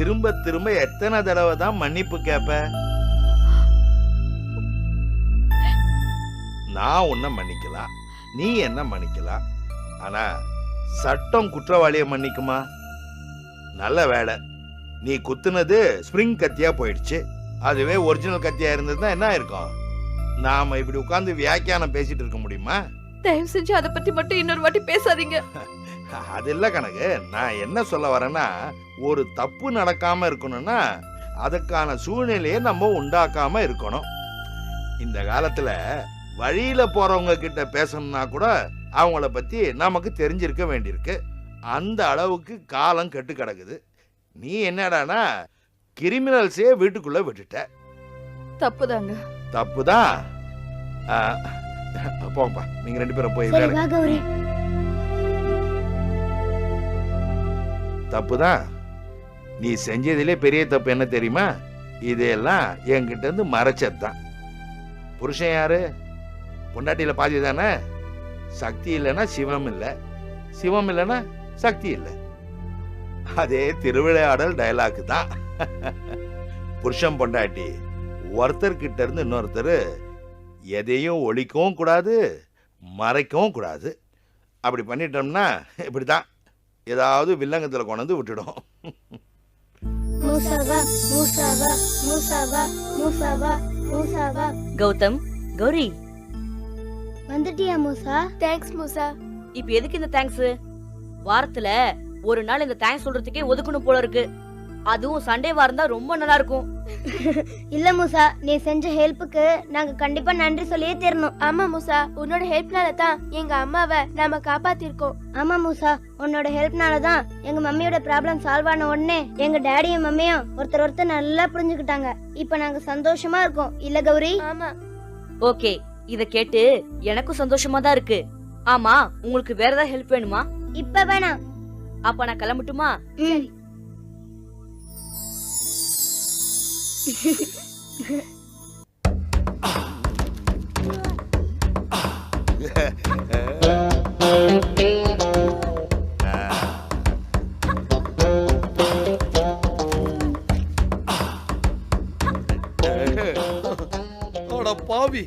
திரும்ப திரும்ப எத்தனை தடவை தான் மன்னிப்பு கேப்ப? நான் உன்னை மன்னிக்கலாம் நீ என்ன மன்னிக்கலாம். ஆனா சட்டம் குற்றவாளியை மன்னிக்குமா? நல்ல வேலை. நீ குத்துனது ஸ்ப்ரிங் கத்தியா போயிடுச்சு. அதுவே ஒரிஜினல் கத்தியா இருந்ததுன்னா என்ன இருக்கும் நாம இப்படி உட்கார்ந்து வியாக்கியானம் பேசிட்டு இருக்க முடியுமா? தயவு செஞ்சு அதை பத்தி மட்டும் இன்னொரு வாட்டி பேசாதீங்க. அது இல்ல கணக்கு நான் என்ன சொல்ல வரேன்னா ஒரு தப்பு நடக்காம இருக்கணும்னா அதுக்கான சூழ்நிலையை நம்ம உண்டாக்காம இருக்கணும். இந்த காலத்துல வழியில போறவங்க கிட்ட பேசணும்னா கூட அவங்கள பத்தி நமக்கு தெரிஞ்சிருக்க வேண்டியிருக்கு. அந்த அளவுக்கு காலம் கெட்டு கிடக்குது. நீ என்னடானா கிரிமினல்ஸே வீட்டுக்குள்ள விட்டுட்ட. தப்புதாங்க. தப்புதான். ஆ, போங்கப்பா. நீங்க ரெண்டு பேரும் போய் சரி தப்பு தான் நீ செஞ்சதிலே பெரிய தப்பு என்ன தெரியுமா? இதெல்லாம் என்கிட்ட இருந்து மறைச்சது தான் புருஷன் யாரு? பொண்டாட்டியில பாதி தானே? சக்தி இல்லைன்னா சிவம் இல்லை. சிவம் இல்லைன்னா சக்தி இல்லை. அதே திருவிளையாடல் டயலாக் தான். புருஷன் பொண்டாட்டி. ஒருத்தர் கிட்ட இருந்து இன்னொருத்தர் எதையும் ஒழிக்கவும் கூடாது மறைக்கவும் கூடாது. அப்படி பண்ணிட்டோம்னா இப்படி தான் ஏதாவது வில்லங்கத்தில் கொண்டு வந்து விட்டுடும். கௌதம் கௌரி. வந்துட்டியா மூசா? தேங்க்ஸ் மூசா. இப்ப எதுக்கு இந்த தேங்க்ஸ்? வாரத்துல ஒரு நாள் இந்த தேங்க்ஸ் சொல்றதுக்கே ஒதுக்கணும் போல இருக்கு. அதுவும் சண்டே தான் ரொம்ப நல்லா இருக்கும் இல்ல மூசா நீ செஞ்ச ஹெல்ப்புக்கு நாங்க கண்டிப்பா நன்றி சொல்லியே தரணும். ஆமா மூசா உன்னோட ஹெல்ப்னால தான் எங்க அம்மாவை நாம காப்பாத்திருக்கோம். ஆமா மூசா உன்னோட ஹெல்ப்னால தான் எங்க மம்மியோட ப்ராப்ளம் சால்வ் ஆன உடனே எங்க டேடியும் மம்மியும் ஒருத்தர் ஒருத்தர் நல்லா புரிஞ்சுக்கிட்டாங்க. இப்ப நாங்க சந்தோஷமா இருக்கோம். இல்ல கௌரி? ஆமா. ஓகே இத கேட்டு எனக்கும் சந்தோஷமா தான் இருக்கு. ஆமா உங்களுக்கு வேற ஏதாவது ஹெல்ப் வேணுமா? இப்ப வேணாம். அப்ப நான் கிளம்பட்டுமா? பாவி.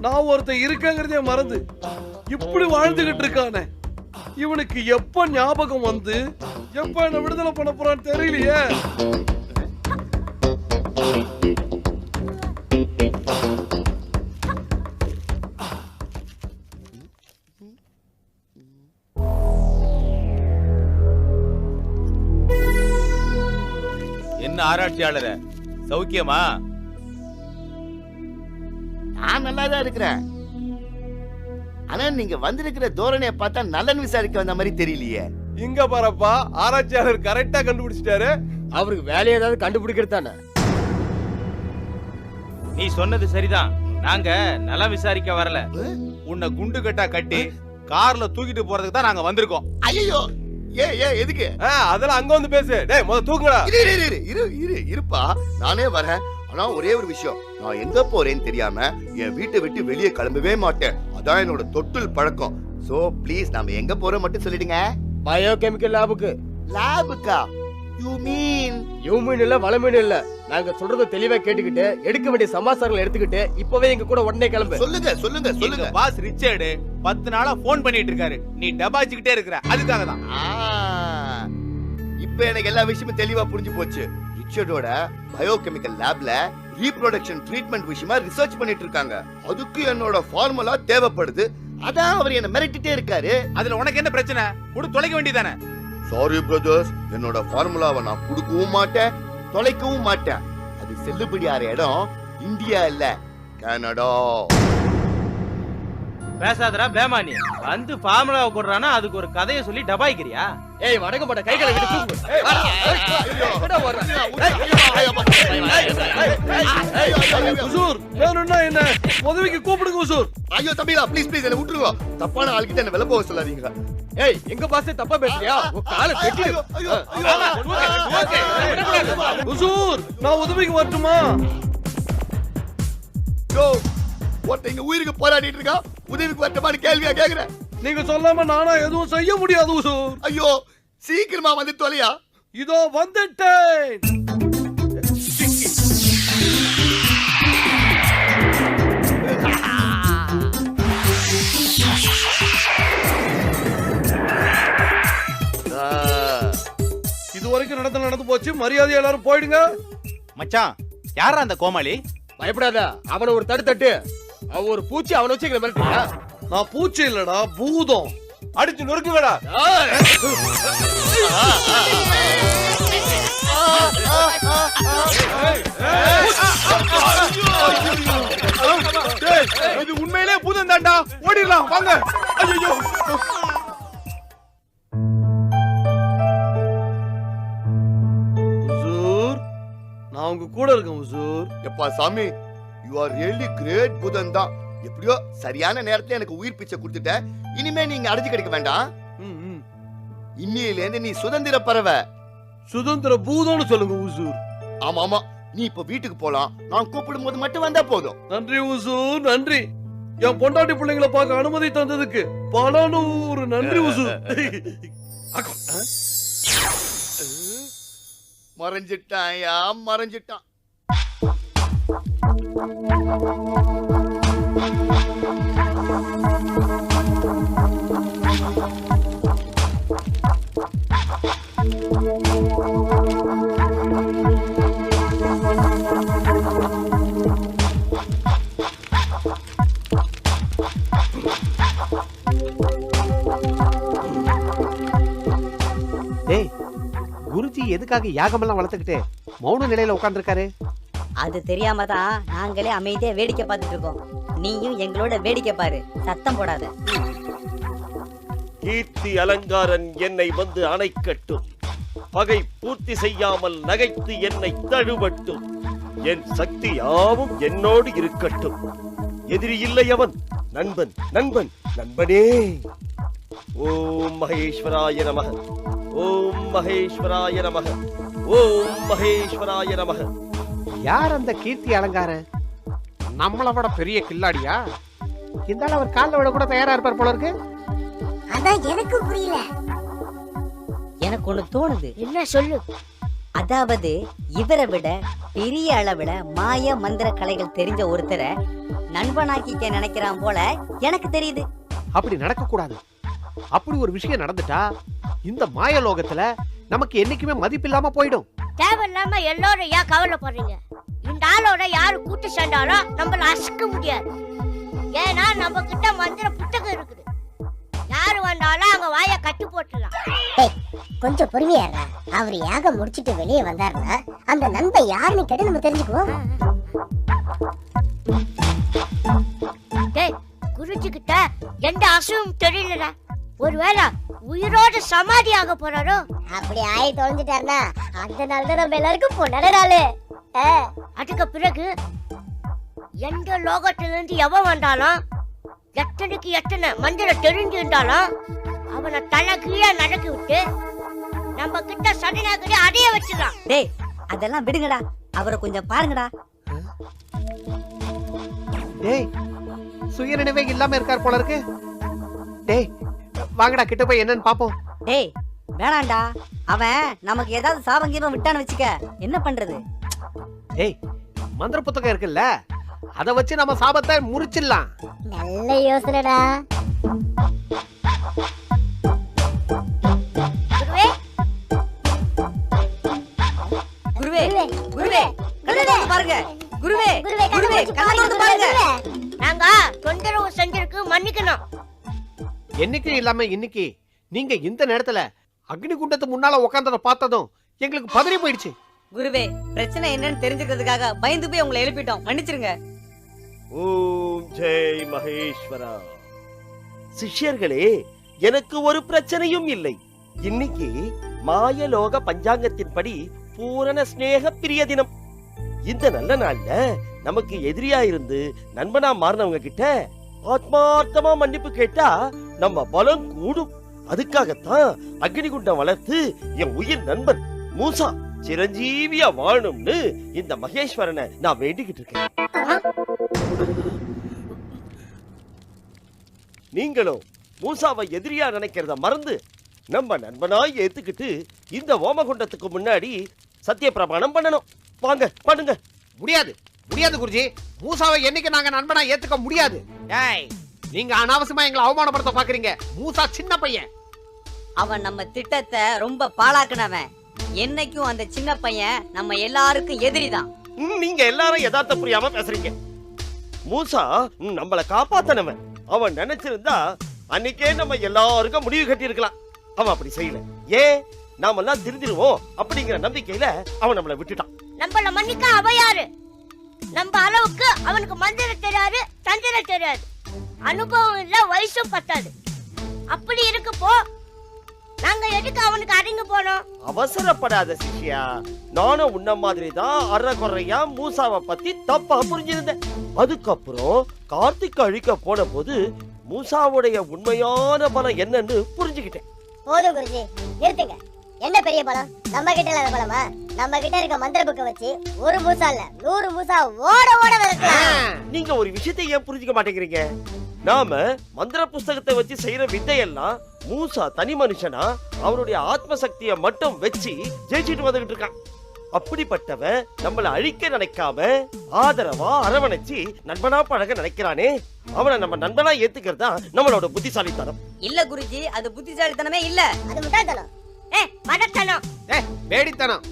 நான் ஒருத்தன் இருக்கங்கிறதே மறந்து இப்படி வாழ்ந்துகிட்டு இருக்கானே. இவனுக்கு எப்ப ஞாபகம் வந்து எப்ப என்ன விடுதலை பண்ண போறான்னு தெரியலையே. என்ன ஆராய்ச்சியாளர? சௌக்கியமா? நான் நல்லா தான் இருக்கிறேன். ஆனா நீங்க வந்திருக்கிற தோரணையை பார்த்தா நலன் விசாரிக்க வந்த மாதிரி தெரியலையே. இங்க பாரப்பா ஆராய்ச்சியாளர் கரெக்டா கண்டுபிடிச்சிட்டாரு. அவருக்கு வேலையை ஏதாவது கண்டுபிடிக்கிறது தானே? நீ சொன்னது சரிதான். நாங்க நலம் விசாரிக்க வரல. உன்னை குண்டு கட்டா கட்டி கார்ல தூக்கிட்டு போறதுக்கு தான் நாங்க வந்திருக்கோம். ஐயோ ஏ ஏ எதுக்கு? ஆ, அதெல்லாம் அங்க வந்து பேசு. டேய் முத தூக்குங்கடா இரு இரு இரு இரு இரு இருப்பா. நானே வரேன். ஆனா ஒரே ஒரு விஷயம். நான் எங்க போறேன்னு தெரியாம என் வீட்டை விட்டு வெளியே கிளம்பவே மாட்டேன். அதான் என்னோட தொட்டில் பழக்கம். சோ ப்ளீஸ் நாம எங்க போறோம் மட்டும் சொல்லிடுங்க. பயோ கெமிக்கல் லேபுக்கு லேபுக்கா யூ மீன் யூமீன் இல்ல வளமீன் இல்ல. நாங்க சொல்றத தெளிவா கேட்டுக்கிட்டு எடுக்க வேண்டிய சமாச்சாரங்களை எடுத்துக்கிட்டு இப்பவே எங்க கூட உடனே கிளம்பு. சொல்லுங்க சொல்லுங்க சொல்லுங்க. பாஸ் ரிச்சர்டு பத்து நாளா போன் பண்ணிட்டு இருக்காரு. நீ டபாச்சிக்கிட்டே இருக்கிற. அதுக்காக தான். இப்ப எனக்கு எல்லா விஷயமும் தெளிவா புரிஞ்சு போச்சு. ரிச்சர்டோட பயோகெமிக்கல் லேப்ல ரீப்ரொடக்ஷன் ட்ரீட்மெண்ட் விஷயமா ரிசர்ச் பண்ணிட்டு இருக்காங்க. அதுக்கு என்னோட ஃபார்முலா தேவைப்படுது. அதான் அவர் என்ன மிரட்டிட்டே இருக்காரு. அதுல உனக்கு என்ன பிரச்சனை? கூட தொலைக்க வேண்டியதானே சாரி பிரதர்ஸ் என்னோட ஃபார்முலாவை நான் கொடுக்கவும் மாட்டேன். தொலைக்கவும் மாட்டேன். அது செல்லுபடியாற இடம் இந்தியா இல்ல கனடா. பேசாதடா பேமானி வந்து ஃபார்முலாவை போடுறானா அதுக்கு ஒரு கதையை சொல்லி டபாய்க்கிறியா ஏய் வடக்க மாட்ட கை காலை விட்டு? உசூர் வேணும்னா என்ன உதவிக்கு கூப்பிடுங்க உசூர் ஐயோ தம்பிலா ப்ளீஸ் ப்ளீஸ் என்ன விட்டுருங்க தப்பான ஆள்கிட்ட என்ன விலை போக சொல்லாதீங்க ஏய் எங்க பாசே தப்பா பேசுறியா காலை வெட்டி ஐயோ, ஐயோ, ஐயோ. உசூர் நான் உதவிக்கு வரட்டுமா யோ, ஒருத்தன் இங்க உயிருக்கு போராடிட்டு இருக்கா உதவிக்கு வரட்டுமான்னு கேள்வியா கேக்குறேன் நீங்க சொல்லாம நானா எதுவும் செய்ய முடியாது உசூர். ஐயோ சீக்கிரமா வந்து தொலையா இதோ வந்துட்டேன். இது வரைக்கும் நடந்து நடந்து போச்சு. மரியாதை எல்லாரும் போயிடுங்க. மச்சான் யாரா அந்த கோமாளி? பயப்படாத அவனை ஒரு தடு தட்டு அவன் ஒரு பூச்சி அவனை வச்சு எங்களை மிரட்டுறியா நான் பூச்சி இல்லடா பூதம். அடிச்சு நொறுக்குங்கடா. இது உண்மையிலே பூதம் தாண்டா ஓடிடலாம் வாங்க. ஐயோ நான் உங்க கூட இருக்கேன் உசூர் எப்பா சாமி யூ ஆர் ரியலி கிரேட் புதன் தான் எப்படியோ சரியான நேரத்துல எனக்கு உயிர் பிச்சை கொடுத்துட்ட. இனிமே நீங்க அடைஞ்சு கிடைக்க வேண்டாம். ம், ம். இன்னில இருந்து நீ சுதந்திர பறவை. சுதந்திர பூதம்னு சொல்லுங்க உசூர் ஆமா ஆமா. நீ இப்ப வீட்டுக்கு போலாம். நான் கூப்பிடும் போது மட்டும் வந்தா போதும். நன்றி உசூர் நன்றி. என் பொண்டாட்டி பிள்ளைங்களை பார்க்க அனுமதி தந்ததுக்கு பல நூறு நன்றி ஆ? மறைஞ்சிட்டான் யா மறைஞ்சிட்டான். டேய் குருஜி எதுக்காக யாகமெல்லாம் வளர்த்துக்கிட்டு மௌன நிலையில உட்காந்துருக்காரு அது தெரியாம தான் நாங்களே அமைதியா வேடிக்கை பார்த்துட்டு இருக்கோம். நீயும் எங்களோட வேடிக்கை பாரு. சத்தம் போடாத. கீர்த்தி அலங்காரன் என்னை வந்து அணைக்கட்டும். பகை பூர்த்தி செய்யாமல் நகைத்து என்னை தழுவட்டும். என் சக்தி யாவும் என்னோடு இருக்கட்டும். எதிரி இல்லை அவன். நண்பன் நண்பன் நண்பனே. ஓம் மகேஸ்வராய நமக. ஓம் மகேஸ்வராய நமக. ஓம் மகேஸ்வராய நமக. யார் அந்த கீர்த்தி அலங்காரன் நம்மளை விட பெரிய கில்லாடியா? இருந்தாலும் அவர் காலில் விட கூட தயாரா இருப்பார் போல இருக்கு. அதான் எனக்கு புரியல. எனக்கு ஒண்ணு தோணுது. என்ன சொல்லு? அதாவது இவரை விட பெரிய அளவுல மாய மந்திர கலைகள் தெரிஞ்ச ஒருத்தரை நண்பனாக்கிக்க நினைக்கிறான் போல எனக்கு தெரியுது. அப்படி நடக்க கூடாது அப்படி ஒரு விஷயம் நடந்துட்டா இந்த மாய லோகத்துல நமக்கு என்னைக்குமே மதிப்பில்லாம போயிடும். தேவையில்லாம எல்லாரும் ஏன் கவலைப்படுறீங்க? இந்த ஆளோட யாரு கூட்டு சேர்ந்தாலும் நம்மள அசக்க முடியாது. ஏன்னா நம்ம கிட்ட மந்திர புத்தகம் இருக்குது. யாரு வந்தாலும் அங்க வாய கட்டி போட்டுடலாம். கொஞ்சம் பொறுமையா அவர் யாகம் முடிச்சிட்டு வெளியே வந்தாருன்னா அந்த நண்பன் யாருன்னு கேட்டு நம்ம தெரிஞ்சுக்குவோம். டேய் குருஜி கிட்ட எந்த அசுவும் தெரியலடா. ஒருவேளை உயிரோட சமாதி ஆக போறாரோ? அப்படி ஆயி தொலைஞ்சிட்டாருன்னா அந்த நாள் தான் நம்ம எல்லாருக்கும் பொண்ணாட நாளு. அதுக்கு பிறகு எந்த லோகத்துல இருந்து எவன் வந்தாலும் எத்தனைக்கு எத்தனை மந்திர தெரிஞ்சிருந்தாலும் அவனை தலை கீழே நடக்கி விட்டு நம்ம கிட்ட சடனாகவே அடைய வச்சிடலாம் டேய் அதெல்லாம் விடுங்கடா. அவரை கொஞ்சம் பாருங்கடா. டேய் சுயநினைவே இல்லாம இருக்கார் போல இருக்கு. டேய் வாங்கடா கிட்ட போய் என்னன்னு பாப்போம். டேய் வேணாண்டா. அவன் நமக்கு ஏதாவது சாபங்கீபம் விட்டான்னு வச்சுக்க. என்ன பண்றது? டேய் மந்திர புத்தகம் இருக்குல்ல? அத வச்சு நம்ம சாபத்தை முறிச்சிடலாம். நல்ல யோசனைடா. குருவே. குருவே குருவே. பாருங்க. குருவே குருவே குருவே கண்ணை பாருங்க நாங்க தொந்தரவு செஞ்சிருக்கு மன்னிக்கணும். என்னைக்கும் இல்லாம இன்னைக்கு நீங்க இந்த நேரத்துல அக்னி குண்டத்து முன்னால உட்கார்ந்தத பார்த்ததும் எங்களுக்கு பதறி போயிடுச்சு. குருவே பிரச்சனை என்னன்னு தெரிஞ்சுக்கிறதுக்காக பயந்து போய் உங்களை எழுப்பிட்டோம். மன்னிச்சிருங்க. ஓம் ஜெய் மகேஸ்வரா. சிஷ்யர்களே எனக்கு ஒரு பிரச்சனையும் இல்லை. இன்னைக்கு மாயலோக பஞ்சாங்கத்தின்படி பூரண ஸ்நேக பிரிய தினம். இந்த நல்ல நாள்ல நமக்கு எதிரியா இருந்து நண்பனா மாறினவங்க கிட்ட ஆத்மார்த்தமா மன்னிப்பு கேட்டா நம்ம பலம் கூடும். அதுக்காகத்தான் அக்னிகுண்டம் வளர்த்து என் உயிர் நண்பன் மூசா சிரஞ்சீவியா வாழணும்னு இந்த மகேஸ்வரனை நான் வேண்டிக்கிட்டு இருக்கேன். நீங்களும் மூசாவை எதிரியா நினைக்கிறத மறந்து நம்ம நண்பனாய் ஏத்துக்கிட்டு இந்த ஓமகுண்டத்துக்கு முன்னாடி சத்திய பிரமாணம் பண்ணணும். வாங்க பண்ணுங்க. முடியாது. முடியாது குருஜி. மூசாவை என்னைக்கு நாங்க நண்பனா ஏத்துக்க முடியாது? ஏய் நீங்க அனாவசியமா எங்களை அவமானப்படுத்த பாக்குறீங்க. மூசா சின்ன பையன். அவன் நம்ம திட்டத்தை ரொம்ப பாழாக்குனவன். என்னைக்கும் அந்த சின்ன பையன் நம்ம எல்லாருக்கும் எதிரிதான். நீங்க எல்லாரும் யதார்த்த புரியாம பேசுறீங்க. மூசா நம்மள காப்பாத்தனவன். அவன் நினைச்சிருந்தா அன்னைக்கே நம்ம எல்லாருக்கும் முடிவு கட்டி இருக்கலாம் அவன் அப்படி செய்யல. ஏன்? நாமெல்லாம் திருந்திருவோம் அப்படிங்கிற நம்பிக்கையில அவன் நம்மள விட்டுட்டான். நம்மள மன்னிக்க அவ யாரு? நம்ம அளவுக்கு அவனுக்கு மந்திரம் தெரியாது தந்திரம் தெரியாது. அனுபவம் இல்ல வயசும் பத்தாது. அப்படி இருக்கப்போ நாங்க எதுக்கு அவனுக்கு அடங்கி போனோம்? அவசரப்படாத சிஷ்யா. நானும் உன்ன மாதிரி தான் அறகுறையா மூசாவை பத்தி தப்பா புரிஞ்சிருந்தேன். அதுக்கப்புறம் கார்த்திக் அழிக்க போன போது மூசாவுடைய உண்மையான பலம் என்னன்னு புரிஞ்சுக்கிட்டேன். போதும் குருஜி நிறுத்துங்க. என்ன பெரிய பலம்? நம்ம கிட்ட இல்லாத பலமா? நம்ம கிட்ட இருக்க மந்திர புக்கை வச்சு ஒரு மூசா இல்ல நூறு மூசா ஓட ஓட விரட்டலாம் நீங்க ஒரு விஷயத்தை ஏன் புரிஞ்சுக்க மாட்டேங்கிறீங்க? நாம மந்திர புஸ்தகத்தை வச்சு செய்யற வித்தையெல்லாம் மூசா தனி மனுஷனா அவருடைய ஆத்ம சக்தியை மட்டும் வச்சு ஜெயிச்சிட்டு வந்துகிட்டு இருக்கான். அப்படிப்பட்டவன் நம்மள அழிக்க நினைக்காம ஆதரவா அரவணைச்சு நண்பனா பழக நினைக்கிறானே. அவனை நம்ம நண்பனா ஏத்துக்கிறதா நம்மளோட புத்திசாலித்தனம். இல்ல குருஜி அது புத்திசாலித்தனமே இல்ல. அது முட்டாள்தனம். ஏ மடத்தனம் வேடித்தனம்.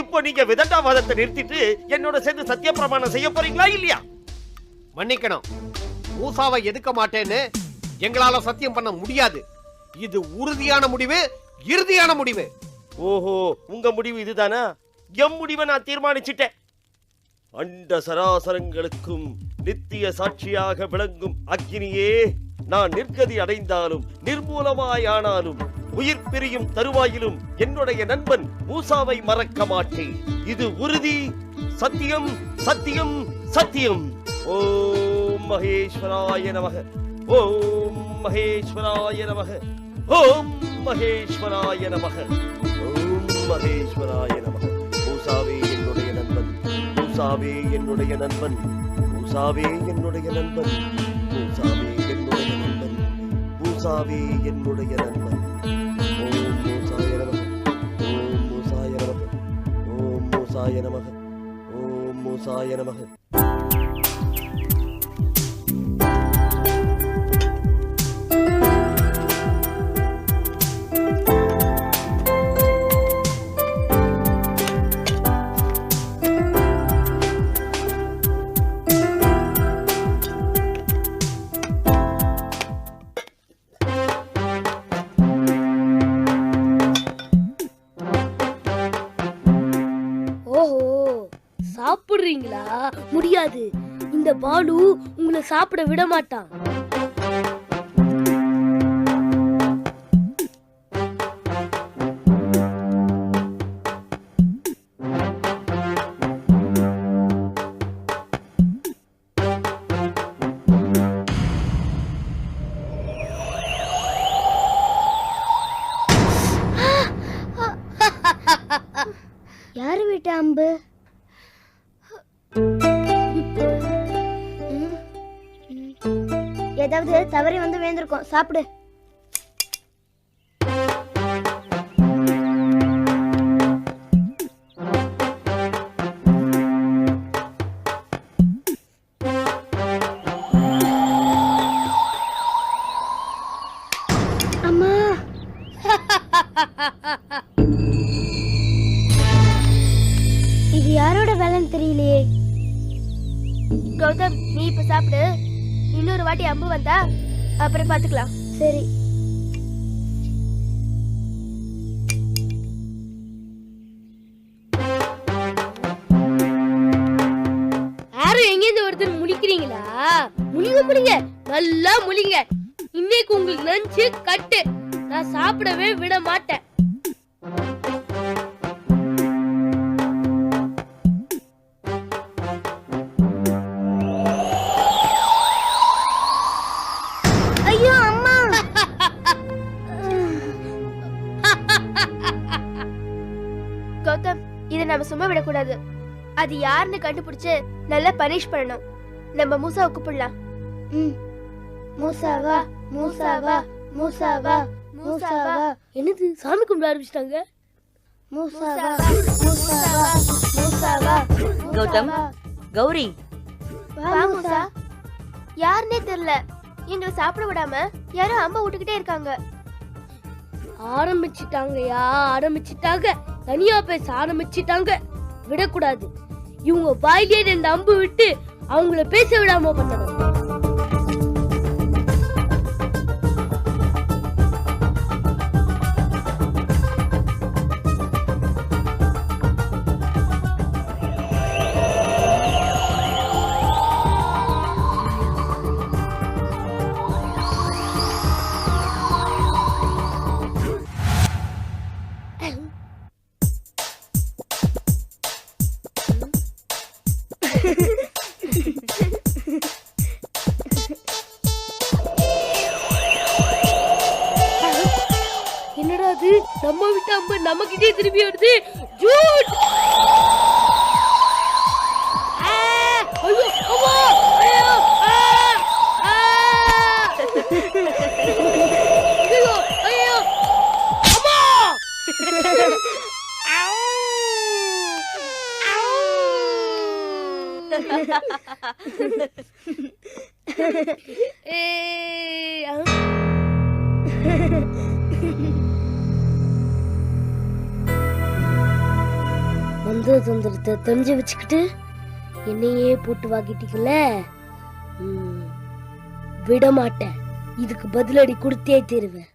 இப்போ நீங்க விதண்டாவாதத்தை நிறுத்திட்டு என்னோட சேர்ந்து சத்திய பிரமாணம் செய்ய போறீங்களா இல்லையா? மன்னிக்கணும். மூசாவை எதுக்க மாட்டேன்னு எங்களால சத்தியம் பண்ண முடியாது. இது உறுதியான முடிவு இறுதியான முடிவு. ஓஹோ உங்க முடிவு இதுதானா? எம் முடிவை நான் தீர்மானிச்சிட்டேன். அண்ட சராசரங்களுக்கும் நித்திய சாட்சியாக விளங்கும் அக்னியே நான் நிர்கதி அடைந்தாலும் நிர்மூலமாயானாலும் உயிர் பிரியும் தருவாயிலும் என்னுடைய நண்பன் மூசாவை மறக்க மாட்டேன். இது உறுதி சத்தியம் சத்தியம் சத்தியம். ஓ. மகேஸ்வராய நமக. ஓம் மகேஸ்வராய நமக. ஓம் மகேஸ்வராய நமக. ஓம் மகேஸ்வராய நமக. பூசாவே என்னுடைய நண்பன். பூசாவே என்னுடைய நண்பன். பூசாவே என்னுடைய நண்பன். பூசாவே என்னுடைய நண்பன். பூசாவே என்னுடைய நண்பன். ஓம் மூசாய நமக. ஓம் மூசாய நமக. ஓம் மூசாய நமக. ஓம் மூசாய நமக. முடியாது. இந்த பாலு உங்களை சாப்பிட விட மாட்டான் ஏதாவது தவறி வந்து வேந்திருக்கோம் சாப்பிடு. சரி. யாரும் எங்கேருந்து ஒருத்தர் முழிக்கிறீங்களா? முடிங்க முடிங்க நல்லா முடிங்க இன்னைக்கு உங்களுக்கு லஞ்சு கட்டு. நான் சாப்பிடவே விட மாட்டேன். கௌதம் இதை நம்ம சும்மா விடக்கூடாது. அது யாருன்னு கண்டுபிடிச்சு நல்லா பனிஷ் பண்ணணும். நம்ம மூசாவை கூப்பிடலாம் ம். மூசாவா மூசாவா மூசாவா மூசாவா. என்னது சாமி கும்பிட ஆரம்பிச்சிட்டாங்க? மூசாவா மூசாவா மூசாவா கௌதம் கௌரி. வா மூசா. யாருன்னே தெரியல. எங்களை சாப்பிட விடாம யாரோ அம்மா விட்டுக்கிட்டே இருக்காங்க. ஆரம்பிச்சிட்டாங்கயா ஆரம்பிச்சிட்டாங்க. தனியா பேச ஆரம்பிச்சிட்டாங்க. விடக்கூடாது. இவங்க வாயிலே ரெண்டு அம்பு விட்டு அவங்கள பேச விடாம பண்ணணும். விட்டு அம்பு நம்ம கிட்டே திரும்பி வருது. ஜூட்! ஆ! ஐயோ, தந்திரத்தை தெரிஞ்சு வச்சுக்கிட்டு என்னையே போட்டு வாங்கிட்டீங்கல்ல? விடமாட்டேன். விட மாட்டேன் இதுக்கு பதிலடி கொடுத்தே தருவேன்.